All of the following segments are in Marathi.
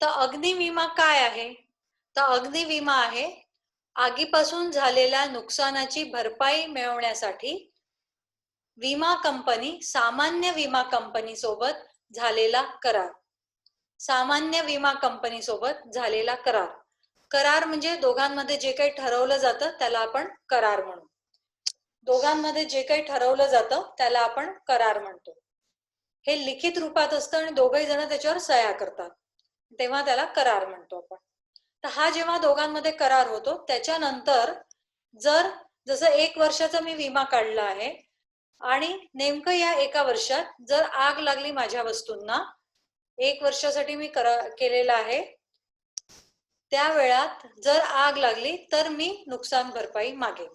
तर अग्नी विमा काय आहे? तर अग्नी विमा आहे आगीपासून झालेल्या नुकसानाची भरपाई मिळवण्यासाठी विमा कंपनी सामान्य विमा कंपनी सोबत झालेला करार. सामान्य विमा कंपनी सोबत झालेला करार. करार म्हणजे दोघांमध्ये जे काही ठरवलं जातं त्याला आपण करार म्हणू. दोघांमध्ये जे काही ठरवलं जातं त्याला आपण करार म्हणतो. हे लिखित रूपात असतं आणि दोघही जण त्याच्यावर सह्या करतात. तेव्हा त्याला करार म्हणतो आपण. तर हा जेव्हा दोघांमध्ये करार होतो त्याच्यानंतर जर जसं एक वर्षाचा मी विमा काढला आहे आणि नेमकं या एका वर्षात जर आग लागली माझ्या वस्तूंना एक वर्षासाठी मी करा केलेला आहे त्या वेळात जर आग लागली तर मी नुकसान भरपाई मागेन.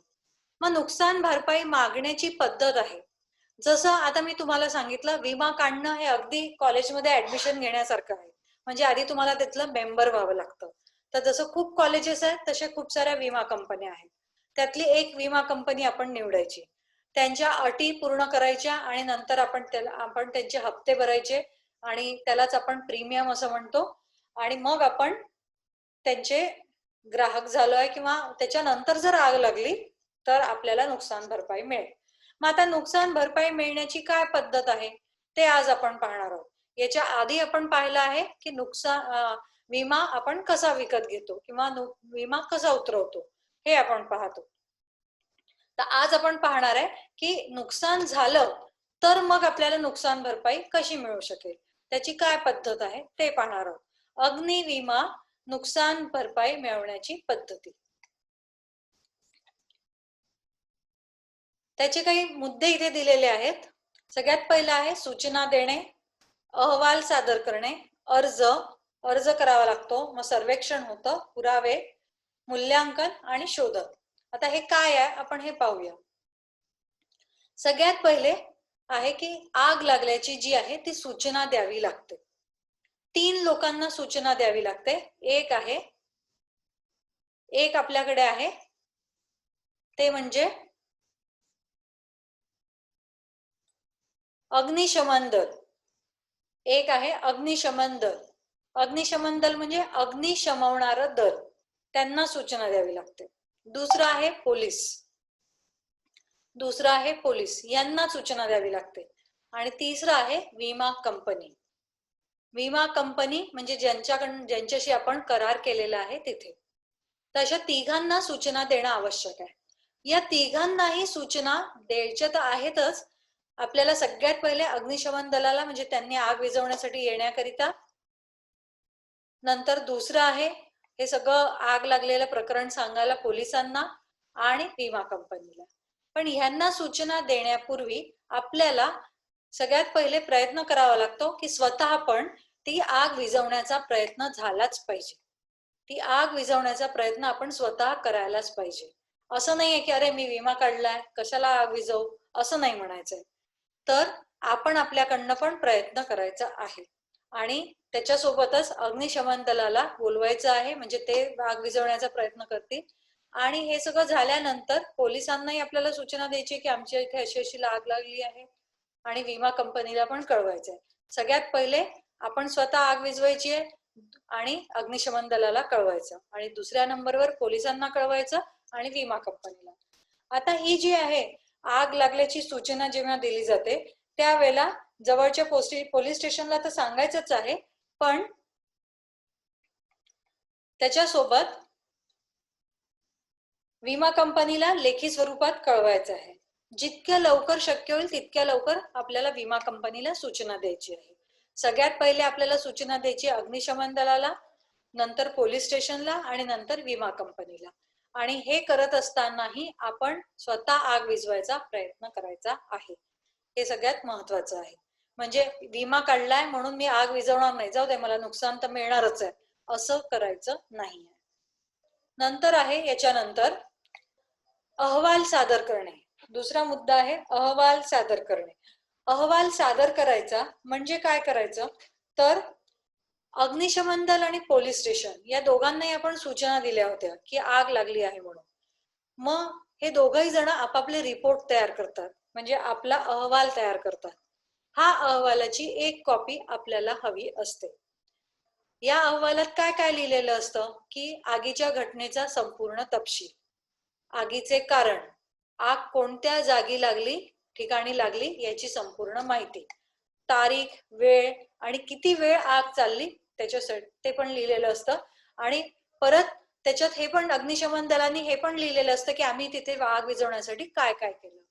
मग नुकसान भरपाई मागण्याची पद्धत आहे. जसं आता मी तुम्हाला सांगितलं विमा काढणं हे अगदी कॉलेजमध्ये ऍडमिशन घेण्यासारखं आहे. म्हणजे आधी तुम्हाला त्यातलं मेंबर व्हावं लागतं. तर जसं खूप कॉलेजेस आहेत तसे खूप साऱ्या विमा कंपन्या आहेत. त्यातली एक विमा कंपनी आपण निवडायची. त्यांच्या अटी पूर्ण करायच्या आणि नंतर आपण त्याला आपण त्यांचे हप्ते भरायचे आणि त्यालाच आपण प्रीमियम असं म्हणतो. आणि मग आपण त्यांचे ग्राहक झालोय किंवा त्याच्यानंतर जर आग लागली तर आपल्याला नुकसान भरपाई मिळेल. मग आता नुकसान भरपाई मिळण्याची काय पद्धत आहे? ते आज आपण पाहणार आहोत. याच्या आधी आपण पाहिलं आहे की नुकसान विमा आपण कसा विकत घेतो किंवा विमा कसा उतरवतो हे आपण पाहतो. तर आज आपण पाहणार आहे की नुकसान झालं तर मग आपल्याला नुकसान भरपाई कशी मिळू शकेल? त्याची काय पद्धत आहे ते पाहणार आहोत. अग्नि विमा नुकसान भरपाई मिळवण्याची पद्धती. त्याचे काही मुद्दे इथे दिलेले आहेत. सगळ्यात पहिला आहे सूचना देणे. अहवाल सादर करणे अर्ज अर्ज करावा लागतो. मग सर्वेक्षण होतं पुरावे मूल्यांकन आणि शोधक. आता हे काय आहे? आपण हे पाहूया. सगळ्यात पहिले आहे की आग लागल्याची जी आहे ती सूचना द्यावी लागते. तीन लोकांना सूचना द्यावी लागते. एक आहे एक आपल्याकडे आहे ते म्हणजे अग्निशमन दल. एक आहे अग्निशमन दल. अग्निशमन दल म्हणजे अग्नि शमवणार दल. त्यांना सूचना द्यावी लागते. दुसरं आहे पोलीस. दुसरं आहे पोलीस. यांना सूचना द्यावी लागते. आणि तिसरं आहे विमा कंपनी. विमा कंपनी म्हणजे ज्यांच्याकडून ज्यांच्याशी आपण करार केलेला आहे तिथे. तर अशा तिघांना सूचना देणं आवश्यक आहे. या तिघांनाही सूचना द्यायच्या तर आहेतच आपल्याला सगळ्यात पहिले अग्निशमन दलाला म्हणजे त्यांनी आग विझवण्यासाठी येण्याकरिता नंतर दुसरं आहे हे सगळं आग लागलेलं प्रकरण सांगायला पोलिसांना आणि विमा कंपनीला. पण ह्यांना सूचना देण्यापूर्वी आपल्याला सगळ्यात पहिले प्रयत्न करावा लागतो की स्वतः पण ती आग विझवण्याचा प्रयत्न झालाच पाहिजे. ती आग विझवण्याचा प्रयत्न आपण स्वतः करायलाच पाहिजे. असं नाहीये की अरे मी विमा काढलाय कशाला आग विझवू? असं नाही म्हणायचंय. तर आपण आपल्याकडनं पण प्रयत्न करायचा आहे. आणि त्याच्यासोबतच अग्निशमन दलाला बोलवायचं आहे म्हणजे ते आग विझवण्याचा प्रयत्न करतील. आणि हे सगळं झाल्यानंतर पोलिसांनाही आपल्याला सूचना द्यायची की आमच्या इथे अशी अशी आग लागली आहे आणि विमा कंपनीला पण कळवायचं आहे. सगळ्यात पहिले आपण स्वतः आग विझवायची आहे आणि अग्निशमन दलाला कळवायचं. आणि दुसऱ्या नंबरवर पोलिसांना कळवायचं आणि विमा कंपनीला. आता ही जी आहे आग लागल्याची सूचना जेव्हा दिली जाते त्यावेळेला जवळच्या पोलीस स्टेशनला तर सांगायचंच आहे पण त्याच्यासोबत विमा कंपनीला लेखी स्वरूपात कळवायचं आहे. जितक्या लवकर शक्य होईल तितक्या लवकर आपल्याला विमा कंपनीला सूचना द्यायची आहे. सगळ्यात पहिले आपल्याला सूचना द्यायची अग्निशमन दलाला नंतर पोलीस स्टेशनला आणि नंतर विमा कंपनीला. आणि हे करत असतानाही आपण स्वतः आग विझवायचा प्रयत्न करायचा आहे. हे सगळ्यात महत्वाचं आहे. म्हणजे विमा काढलाय म्हणून मी आग विझवणार नाही. जाऊ दे मला नुकसान तर मिळणारच आहे. असं करायचं नाही नंतर आहे याच्यानंतर अहवाल सादर करणे. दुसरा मुद्दा आहे अहवाल सादर करणे. अहवाल सादर करायचा म्हणजे काय करायचं? तर अग्निशमन दल आणि पोलीस स्टेशन या दोघांनाही आपण सूचना दिल्या होत्या की आग लागली आहे म्हणून. मग हे दोघही जण आपापले रिपोर्ट तयार करतात म्हणजे आपला अहवाल तयार करतात. हा अहवालाची एक कॉपी आपल्याला हवी असते. या अहवालात काय काय लिहिलेलं असतं? की आगीच्या घटनेचा संपूर्ण तपशील. आगीचे कारण. आग कोणत्या जागी लागली ठिकाणी लागली याची संपूर्ण माहिती. तारीख वेळ आणि किती वेळ आग चालली त्याच्यासाठी ते पण लिहिलेलं असतं. आणि परत त्याच्यात हे पण अग्निशमन दलांनी हे पण लिहिलेलं असतं की आम्ही तिथे आग विझवण्यासाठी काय काय केलं.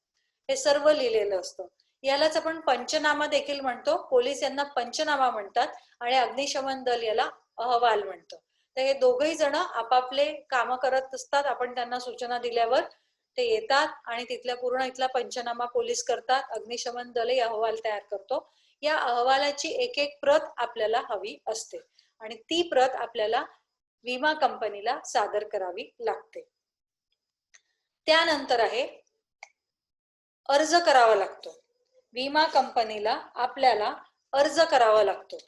हे सर्व लिहिलेलं असतं. यालाच आपण पंचनामा देखील म्हणतो. पोलीस यांना पंचनामा म्हणतात आणि अग्निशमन दल याला अहवाल म्हणतं. तर हे दोघही जण आपापले काम करत असतात. आपण त्यांना सूचना दिल्यावर ते येतात आणि तिथल्या पूर्ण इथला पंचनामा पोलीस करतात. अग्निशमन दलही अहवाल तयार करतो. या अहवालाची एक एक प्रत आपल्याला हवी असते. आणि ती प्रत आपल्याला विमा कंपनीला सादर करावी लागते. त्यानंतर आहे अर्ज करावा लागतो. विमा कंपनीला आपल्याला अर्ज करावा लागतो.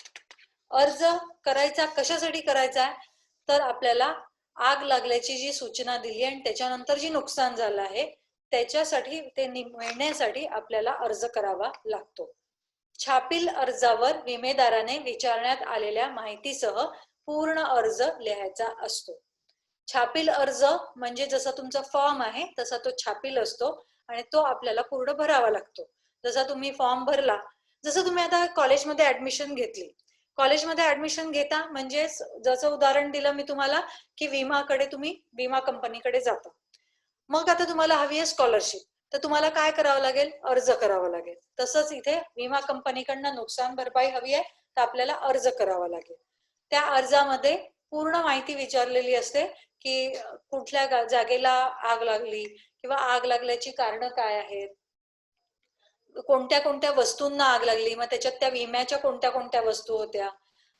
अर्ज करायचा कशासाठी करायचा आहे? तर आपल्याला आग लागल्याची जी सूचना दिली आणि त्याच्यानंतर जी नुकसान झालं आहे त्याच्यासाठी ते मिळण्यासाठी आपल्याला अर्ज करावा लागतो. छापील अर्जावर विमेदाराने विचारण्यात आलेल्या माहितीसह पूर्ण अर्ज लिहायचा असतो. छापील अर्ज म्हणजे जसा तुमचा फॉर्म आहे तसा तो छापील असतो आणि तो आपल्याला पूर्ण भरावा लागतो. जसा तुम्ही फॉर्म भरला जसं तुम्ही आता कॉलेजमध्ये ऍडमिशन घेतली. कॉलेजमध्ये ऍडमिशन घेता म्हणजे जसं उदाहरण दिलं मी तुम्हाला की विमाकडे तुम्ही विमा कंपनीकडे जाता. मग आता तुम्हाला हवी आहे स्कॉलरशिप तर तुम्हाला काय करावं लागेल? अर्ज करावा लागेल. तसंच इथे विमा कंपनीकडनं नुकसान भरपाई हवी आहे तर आपल्याला अर्ज करावा लागेल. त्या अर्जामध्ये पूर्ण माहिती विचारलेली असते की कुठल्या जागेला आग लागली किंवा आग लागल्याची कारणं काय आहेत? कोणत्या कोणत्या वस्तूंना आग लागली? मग त्याच्यात त्या विम्याच्या कोणत्या कोणत्या वस्तू होत्या?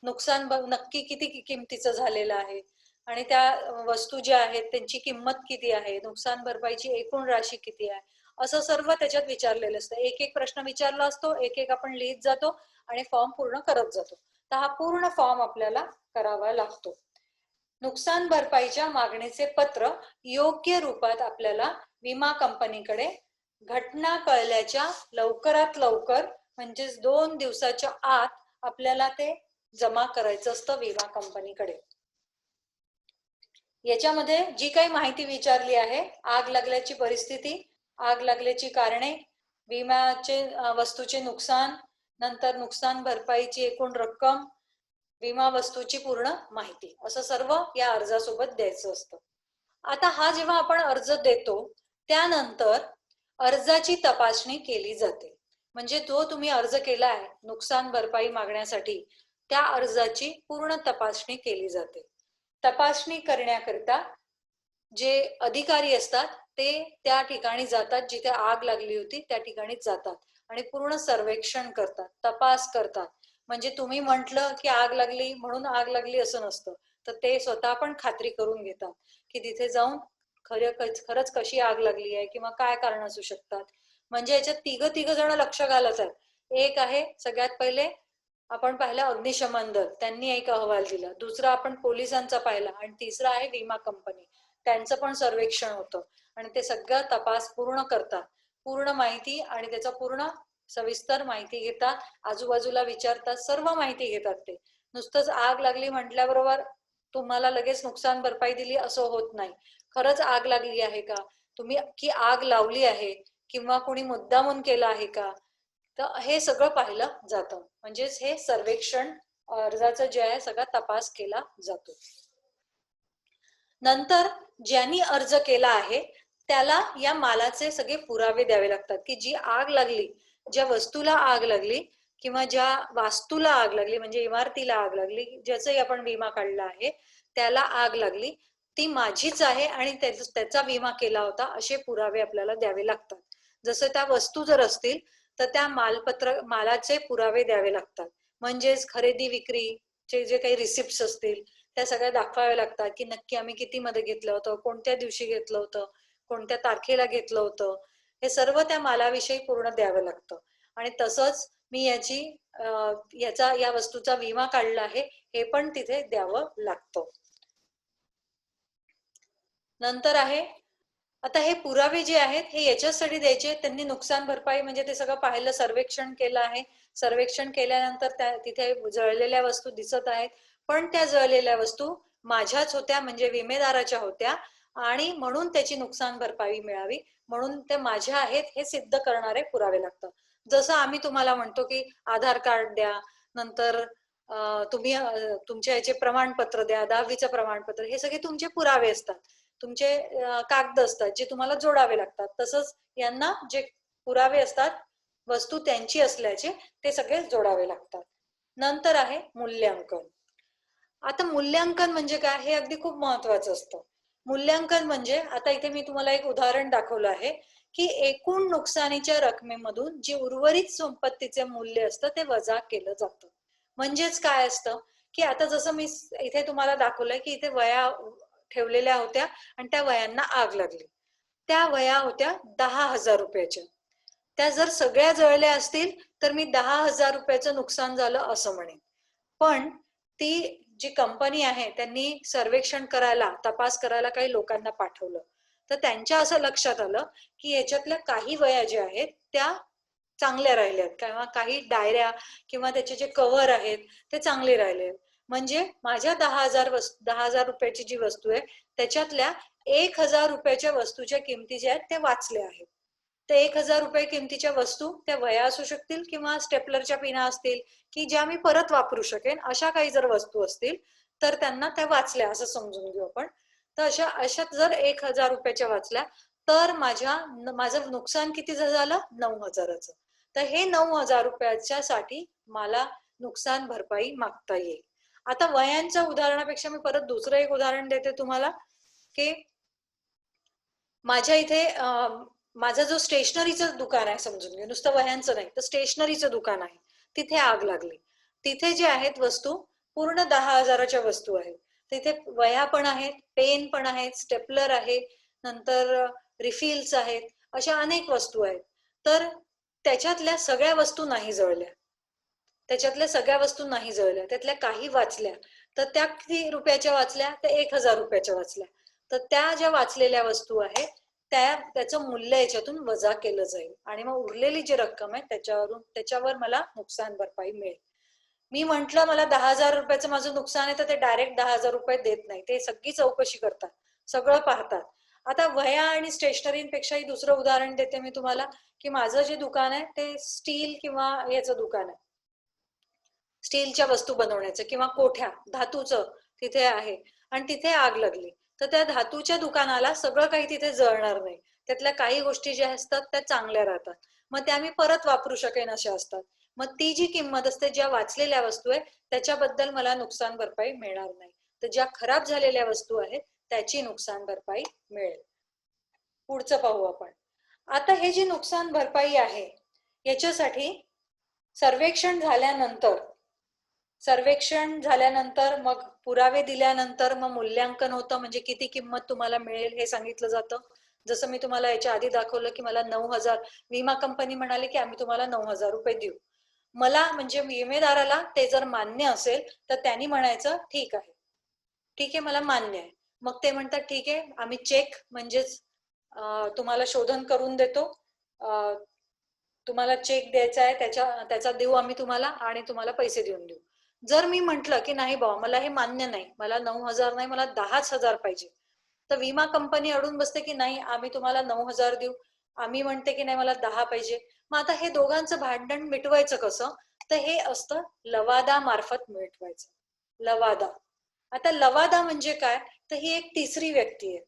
नुकसान नक्की किती किमतीचं झालेलं आहे? आणि त्या वस्तू ज्या आहेत त्यांची किंमत किती आहे? नुकसान भरपाईची एकूण राशी किती आहे? असं सर्व त्याच्यात विचारलेलं असतं. एक एक प्रश्न विचारला असतो एक एक आपण लिहित जातो आणि फॉर्म पूर्ण करत जातो. तर हा पूर्ण फॉर्म आपल्याला करावा लागतो. नुकसान भरपाईच्या मागणीचे पत्र योग्य रूपात आपल्याला विमा कंपनीकडे घटना कळल्याच्या लवकरात लवकर म्हणजेच दोन दिवसाच्या आत आपल्याला ते जमा करायचं असतं विमा कंपनीकडे. याच्यामध्ये जी काही माहिती विचारली आहे आग लागल्याची परिस्थिती आग लागल्याची कारणे विम्याचे वस्तूचे नुकसान नंतर नुकसान भरपाईची एकूण रक्कम विमा वस्तूची पूर्ण माहिती. असं सर्व या अर्जासोबत द्यायचं असतं. आता हा जेव्हा आपण अर्ज देतो त्यानंतर अर्जाची तपासणी केली जाते. म्हणजे जो तुम्ही अर्ज केला आहे नुकसान भरपाई मागण्यासाठी त्या अर्जाची पूर्ण तपासणी केली जाते. तपासणी करण्याकरिता जे अधिकारी असतात ते त्या ठिकाणी जातात जिथे आग लागली होती त्या ठिकाणी जातात आणि पूर्ण सर्वेक्षण करतात तपास करतात. म्हणजे तुम्ही म्हंटल की आग लागली म्हणून आग लागली असं नसतं. तर ते स्वतः पण खात्री करून घेतात की तिथे जाऊन खरं खरंच कशी आग लागली आहे किंवा काय कारण असू शकतात. म्हणजे याच्यात तिघ तिघ जण लक्ष घालत आहेत. एक आहे सगळ्यात पहिले आपण पाहिलं अग्निशमन दल त्यांनी एक अहवाल दिला. दुसरा आपण पोलिसांचा पाहिला आणि तिसरा आहे विमा कंपनी. त्यांचं पण सर्वेक्षण होतं. आणि ते सगळं तपास पूर्ण करतात. पूर्ण माहिती आणि त्याचा पूर्ण सविस्तर माहिती घेतात. आजूबाजूला विचारतात. सर्व माहिती घेतात ते. नुसतंच आग लागली म्हटल्याबरोबर तुम्हाला लगेच नुकसान भरपाई दिली असं होत नाही. खरंच आग लागली आहे का? तुम्ही की आग लावली आहे? किंवा कोणी मुद्दामून केला आहे का? तर हे सगळं पाहिलं जातं. म्हणजेच हे सर्वेक्षण अर्जाचं जे आहे सगळा तपास केला जातो. नंतर ज्यांनी अर्ज केला आहे त्याला या मालाचे सगळे पुरावे द्यावे लागतात की जी आग लागली ज्या वस्तूला आग लागली किंवा ज्या वास्तूला आग लागली म्हणजे इमारतीला आग लागली ज्याचाही आपण विमा काढला आहे त्याला आग लागली ती माझीच आहे आणि त्याचा विमा केला होता असे पुरावे आपल्याला द्यावे लागतात. जसं त्या वस्तू जर असतील तर त्या मालपत्र मालाचे पुरावे द्यावे लागतात. म्हणजेच खरेदी विक्रीचे जे काही रिसिप्ट असतील त्या सगळ्या दाखवाव्या लागतात की नक्की आम्ही किती मध्ये घेतलं होतं कोणत्या दिवशी घेतलं होतं कोणत्या तारखेला घेतलं होतं. हे सर्व त्या मालाविषयी पूर्ण द्यावं लागतं. आणि तसंच मी याची याचा या वस्तूचा विमा काढला आहे हे पण तिथे द्यावं लागतं. नंतर आहे आता हे पुरावे जे आहेत हे याच्यासाठी द्यायचे त्यांनी नुकसान भरपाई म्हणजे ते सगळं पाहिलं सर्वेक्षण केलं आहे. सर्वेक्षण केल्यानंतर त्या तिथे जळलेल्या वस्तू दिसत आहेत. पण त्या जळलेल्या वस्तू माझ्याच होत्या म्हणजे विमेदाराच्या होत्या आणि म्हणून त्याची नुकसान भरपाई मिळावी. म्हणून ते माझ्या आहेत हे सिद्ध करणारे पुरावे लागतात. जसं आम्ही तुम्हाला म्हणतो की आधार कार्ड द्या नंतर तुम्ही तुमच्या याचे प्रमाणपत्र द्या दहावीचं प्रमाणपत्र हे सगळे तुमचे पुरावे असतात. तुमचे कागद असतात जे तुम्हाला जोडावे लागतात. तसंच यांना जे पुरावे असतात वस्तू त्यांची असल्याचे ते सगळे जोडावे लागतात. नंतर आहे मूल्यांकन. आता मूल्यांकन म्हणजे काय हे अगदी खूप महत्वाचं असतं. मूल्यांकन म्हणजे आता इथे मी तुम्हाला एक उदाहरण दाखवलं आहे की एकूण नुकसानीच्या रकमेमधून जे उर्वरित संपत्तीचे मूल्य असतं ते वजा केलं जातं. म्हणजेच काय असतं की आता जसं मी इथे तुम्हाला दाखवलंय की इथे वया ठेवलेल्या होत्या आणि त्या वयांना आग लागली. त्या वया होत्या दहा हजार रुपयाच्या. त्या जर सगळ्या जळल्या असतील तर मी दहा हजार रुपयाचं नुकसान झालं असं म्हणेन. पण ती जी कंपनी आहे त्यांनी सर्वेक्षण करायला तपास करायला काही लोकांना पाठवलं. तर त्यांच्या असं लक्षात आलं की याच्यातल्या काही वया ज्या आहेत त्या चांगल्या राहिल्यात किंवा काही डायऱ्या किंवा त्याचे जे कव्हर आहेत ते चांगले राहिले. म्हणजे माझ्या दहा हजार वस्तू दहा हजार रुपयाची जी वस्तू आहे त्याच्यातल्या एक हजार रुपयाच्या वस्तूच्या किमती ज्या आहेत त्या वाचल्या आहेत. तर एक हजार रुपये किमतीच्या वस्तू त्या वया असू शकतील किंवा स्टेपलरच्या पिना असतील की ज्या मी परत वापरू शकेन अशा काही जर वस्तू असतील तर त्यांना त्या वाचल्या असं समजून घेऊ आपण. तर अशा अशा जर एक हजार रुपयाच्या वाचल्या तर माझ्या माझं नुकसान किती झालं? नऊ हजाराचं. तर हे नऊ हजार रुपयाच्या साठी मला नुकसान भरपाई मागता येईल. आता वयांच्या उदाहरणापेक्षा मी परत दुसरं एक उदाहरण देते तुम्हाला की माझ्या इथे माझं जो स्टेशनरीचं दुकान आहे समजून घे नुसतं वह्यांचं नाही तर स्टेशनरीचं दुकान आहे. तिथे आग लागली. तिथे जे आहेत वस्तू पूर्ण दहा हजाराच्या वस्तू आहेत. तिथे वह्या पण आहेत पेन पण आहेत स्टेपलर आहे नंतर रिफिल्स आहेत अशा अनेक वस्तू आहेत. तर त्याच्यातल्या सगळ्या वस्तू नाही जळल्या. त्याच्यातल्या सगळ्या वस्तू नाही जळल्या. त्यातल्या काही वाचल्या. तर त्या किती रुपयाच्या वाचल्या? त्या एक हजार रुपयाच्या वाचल्या. तर त्या ज्या वाचलेल्या वस्तू आहेत त्या त्याचं मूल्य याच्यातून वजा केलं जाईल. आणि मग उरलेली जी रक्कम आहे त्याच्यावरून त्याच्यावर मला नुकसान भरपाई मिळेल. मी म्हंटल मला दहा हजार रुपयाचं माझं नुकसान आहे तर ते डायरेक्ट दहा हजार रुपये देत नाही. ते सगळी चौकशी करतात. सगळं पाहतात. आता वह्या आणि स्टेशनरीपेक्षाही दुसरं उदाहरण देते मी तुम्हाला की माझं जे दुकान आहे ते स्टील किंवा याचं दुकान आहे. स्टीलच्या वस्तू बनवण्याचं किंवा कोठ्या धातूचं तिथे आहे. आणि तिथे आग लागली. तर त्या धातूच्या दुकानाला सगळं काही तिथे जळणार नाही. त्यातल्या काही गोष्टी ज्या असतात त्या चांगल्या राहतात. मग त्या मी परत वापरू शकेन अशा असतात. मग ती जी किंमत असते ज्या वाचलेल्या वस्तू आहे त्याच्याबद्दल मला नुकसान भरपाई मिळणार नाही. तर ज्या खराब झालेल्या वस्तू आहेत त्याची नुकसान भरपाई मिळेल. पुढचं पाहू आपण. आता हे जी नुकसान भरपाई आहे याच्यासाठी सर्वेक्षण झाल्यानंतर सर्वेक्षण झाल्यानंतर मग पुरावे दिल्यानंतर मग मूल्यांकन होतं म्हणजे किती किंमत तुम्हाला मिळेल हे सांगितलं जातं. जसं मी तुम्हाला याच्या आधी दाखवलं की मला नऊ हजार विमा कंपनी म्हणाले की आम्ही तुम्हाला नऊ हजार रुपये देऊ. मला म्हणजे विमेदाराला ते जर मान्य असेल तर त्यांनी म्हणायचं ठीक आहे. ठीक आहे मला मान्य आहे. मग ते म्हणतात ठीक आहे आम्ही चेक म्हणजेच तुम्हाला शोधन करून देतो. तुम्हाला चेक द्यायचा आहे त्याच्या त्याचा देऊ आम्ही तुम्हाला आणि तुम्हाला पैसे देऊन देऊ. जर मी म्हंटल की नाही बाबा मला हे मान्य नाही मला नऊ हजार नाही मला दहाच हजार पाहिजे. तर विमा कंपनी अडून बसते की नाही आम्ही तुम्हाला नऊ हजार देऊ आम्ही म्हणते की नाही मला दहा पाहिजे. मग आता हे दोघांचं भांडण मिटवायचं कसं? तर हे असतं लवादा मार्फत मिटवायचं. लवादा. आता लवादा म्हणजे काय? तर ही एक तिसरी व्यक्ती आहे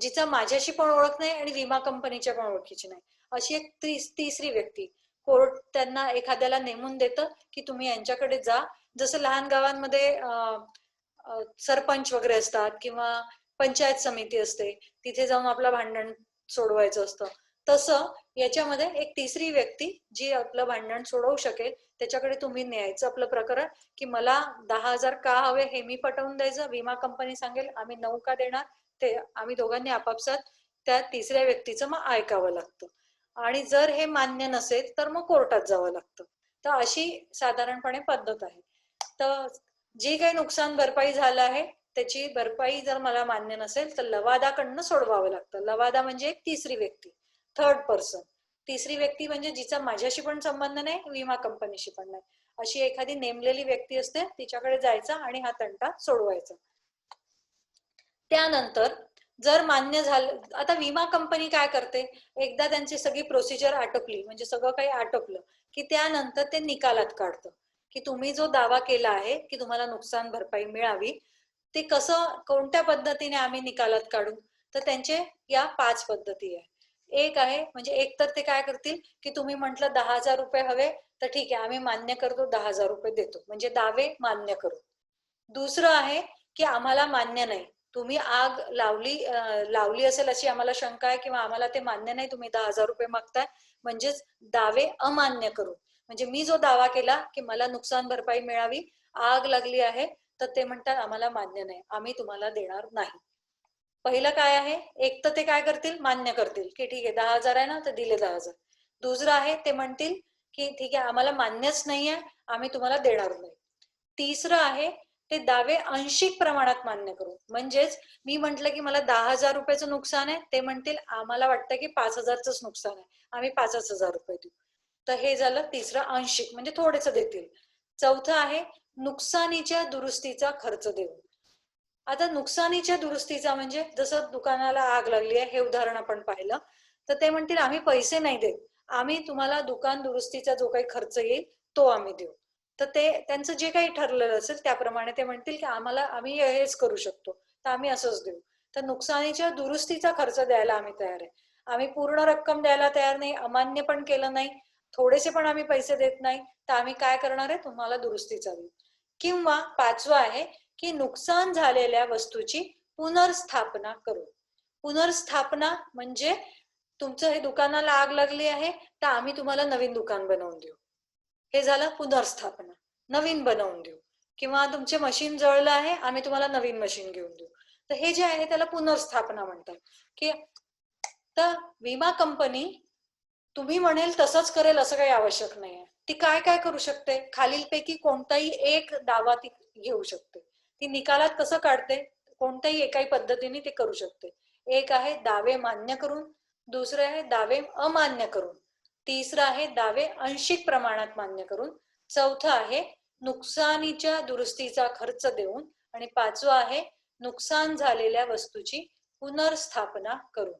जिचा माझ्याशी पण ओळख नाही आणि विमा कंपनीच्या पण ओळखीची नाही. अशी एक तिसरी व्यक्ती. कोर्ट त्यांना एखाद्याला नेमून देतं की तुम्ही यांच्याकडे जा जसं लहान गावांमध्ये सरपंच वगैरे असतात किंवा पंचायत समिती असते तिथे जाऊन आपलं भांडण सोडवायचं असतं. तसं याच्यामध्ये एक तिसरी व्यक्ती जी आपलं भांडण सोडवू शकेल त्याच्याकडे तुम्ही न्यायचं आपलं प्रकरण की मला दहा हजार का हवे हे मी पटवून द्यायचं विमा कंपनी सांगेल आम्ही नऊ का देणार ते आम्ही दोघांनी आपापसात त्या तिसऱ्या व्यक्तीचं मग ऐकावं लागतं. आणि जर हे मान्य नसेल तर मग कोर्टात जावं लागतं. तर अशी साधारणपणे पद्धत आहे. तर जी काही नुकसान भरपाई झालं आहे त्याची भरपाई जर मला मान्य नसेल तर लवादाकडनं सोडवावं लागतं. लवादा म्हणजे एक तिसरी व्यक्ती थर्ड पर्सन तिसरी व्यक्ती म्हणजे जिचा माझ्याशी पण संबंध नाही विमा कंपनीशी पण नाही. अशी एखादी नेमलेली व्यक्ती असते तिच्याकडे जायचा आणि हा तंटा सोडवायचा. त्यानंतर जर मान्य झालं आता विमा कंपनी काय करते? एकदा त्यांची सगळी प्रोसिजर आटोपली म्हणजे सगळं काही आटोपलं की त्यानंतर ते निकालात काढतं. की तुम्ही जो दावा केला आहे की तुम्हाला नुकसान भरपाई मिळावी ते कसं कोणत्या पद्धतीने आम्ही निकालात काढू? तर त्यांचे या पाच पद्धती आहे. एक आहे म्हणजे एक तर ते काय करतील की तुम्ही म्हंटल दहा हजार रुपये हवे तर ठीक आहे आम्ही मान्य करतो दहा हजार रुपये देतो. म्हणजे दावे मान्य करू. दुसरं आहे की आम्हाला मान्य नाही. तुम्ही आग लावली लावली असेल अशी आम्हाला शंका आहे किंवा आम्हाला ते मान्य नाही तुम्ही दहा हजार रुपये मागताय म्हणजेच दावे अमान्य करू. म्हणजे मी जो दावा केला की मला नुकसान भरपाई मिळावी आग लागली आहे तर ते म्हणतात आम्हाला मान्य नाही. आम्ही तुम्हाला देणार नाही. पहिलं काय आहे? एक तर ते काय करतील? मान्य करतील. की ठीक आहे दहा हजार आहे ना तर दिले दहा हजार. दुसरं आहे ते म्हणतील की ठीक आहे आम्हाला मान्यच नाहीये आम्ही तुम्हाला देणार नाही. तिसरं आहे ते दावे आंशिक प्रमाणात मान्य करू म्हणजेच मी म्हंटल की मला दहा हजार रुपयाचं नुकसान आहे ते म्हणतील आम्हाला वाटतं की पाच हजारच नुकसान आहे. आम्ही पाचच हजार रुपये देऊ. तर हे झालं तिसरं आंशिक म्हणजे थोडेस देतील. चौथं आहे नुकसानीच्या दुरुस्तीचा खर्च देऊ आता नुकसानीच्या दुरुस्तीचा म्हणजे जसं दुकानाला आग लागली आहे हे उदाहरण आपण पाहिलं. तर ते म्हणतील आम्ही पैसे नाही देत. आम्ही तुम्हाला दुकान दुरुस्तीचा जो काही खर्च येईल तो आम्ही देऊ. तर ते त्यांचं जे काही ठरलेलं असेल त्याप्रमाणे ते म्हणतील की आम्हाला आम्ही हेच करू शकतो. तर आम्ही असंच देऊ. तर नुकसानीच्या दुरुस्तीचा खर्च द्यायला आम्ही तयार आहे. आम्ही पूर्ण रक्कम द्यायला तयार नाही अमान्य पण केलं नाही थोडेसे पण आम्ही पैसे देत नाही तर आम्ही काय करणार आहे? तुम्हाला दुरुस्तीचा देऊ किंवा पाचवं आहे की नुकसान झालेल्या वस्तूची पुनर्स्थापना करू पुनर्स्थापना म्हणजे तुमचं हे दुकानाला आग लागली आहे तर आम्ही तुम्हाला नवीन दुकान बनवून देऊ. हे झालं पुनर्स्थापना. नवीन बनवून देऊ. किंवा तुमचे मशीन जळलं आहे आम्ही तुम्हाला नवीन मशीन घेऊन देऊ. तर हे जे आहे त्याला पुनर्स्थापना म्हणतात. की तर विमा कंपनी तुम्ही म्हणेल तसंच करेल असं काही आवश्यक नाही आहे ती काय काय करू शकते? खालीलपैकी कोणताही एक दावा ती घेऊ शकते. ती निकालात कसं काढते? कोणत्याही एकाही पद्धतीने ते करू शकते. एक आहे दावे मान्य करून दुसरे आहे दावे अमान्य करून तिसरं आहे दावे अंशिक प्रमाणात मान्य करून चौथं आहे नुकसानीच्या दुरुस्तीचा खर्च देऊन आणि पाचवं आहे नुकसान झालेल्या वस्तूची पुनर्स्थापना करून.